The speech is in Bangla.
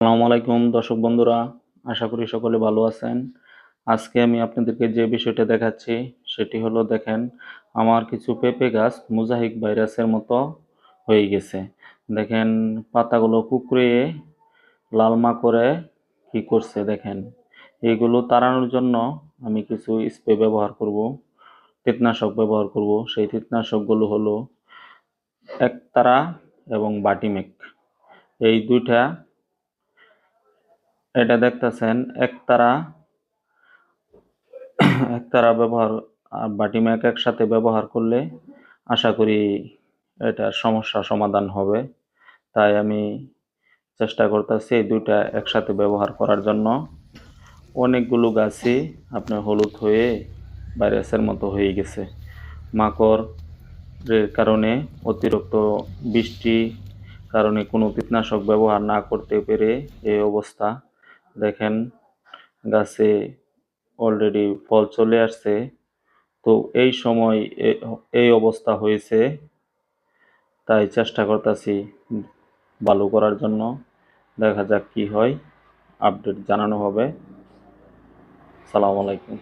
আসসালামু আলাইকুম, দর্শক বন্ধুরা। আশা করি সকলে ভালো আছেন। আজকে আমি আপনাদেরকে যে বিষয়টা দেখাচ্ছি, সেটি হলো দেখেন, আমার কিছু পেঁপে গাছ মোজাহিক ভাইরাসের মতো হয়ে গেছে। দেখেন, পাতাগুলো কুকড়িয়ে লালমা করে কি করছে দেখেন। এগুলো তাড়ানোর জন্য আমি কিছু স্প্রে ব্যবহার করব, কীটনাশক ব্যবহার করব। সেই কীটনাশকগুলো হলো একতারা এবং বাটিমেক। এই দুইটা এটা দেখতেছেন, একতারা একতারা ব্যবহার, আর বাটি ম্যাক একসাথে ব্যবহার করলে আশা করি এটার সমস্যা সমাধান হবে। তাই আমি চেষ্টা করতেছি এই দুইটা একসাথে ব্যবহার করার জন্য। অনেকগুলো গাছই আপনার হলুদ হয়ে ভাইরাসের মতো হয়ে গেছে। মাকড়ের কারণে অতিরিক্ত বৃষ্টি কারণে কোনো কীটনাশক ব্যবহার না করতে পেরে এই অবস্থা। দেখেন, গাছে অলরেডি ফল চলে আসছে। তো এই সময় এই অবস্থা হয়েছে। তাই চেষ্টা করতেছি ভালো করার জন্য। দেখা যাক কি হয়, আপডেট জানানো হবে। সালাম আলাইকুম।